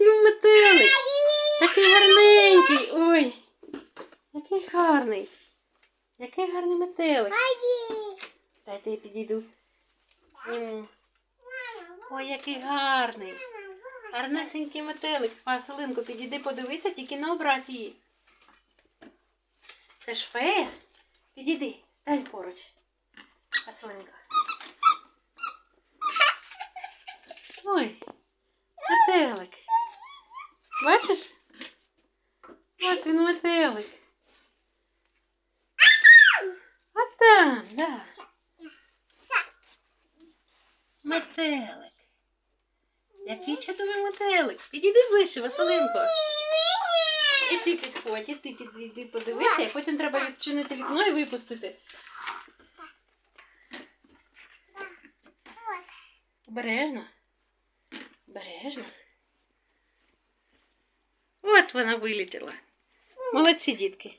костюм метелик. Такий гарненький. Ой. Який гарний. Який гарний метелик. Дайте я підійду. Зніму. Ой, який гарний. Гарнесенький метелик. Василинко, підійди, подивися, тільки не образ її. Це ж фея. Підійди, стань поруч. Василинко. Ой. Бачиш? Ось він метелик. А там, да. Метелик. Який чудовий метелик. Підійди ближче, Василинко. І ти підходь, і ти підійди, подивися, і потім треба відчинити вікно і випустити. Обережно. Обережно. От вона вилетіла. Молодці, дітки.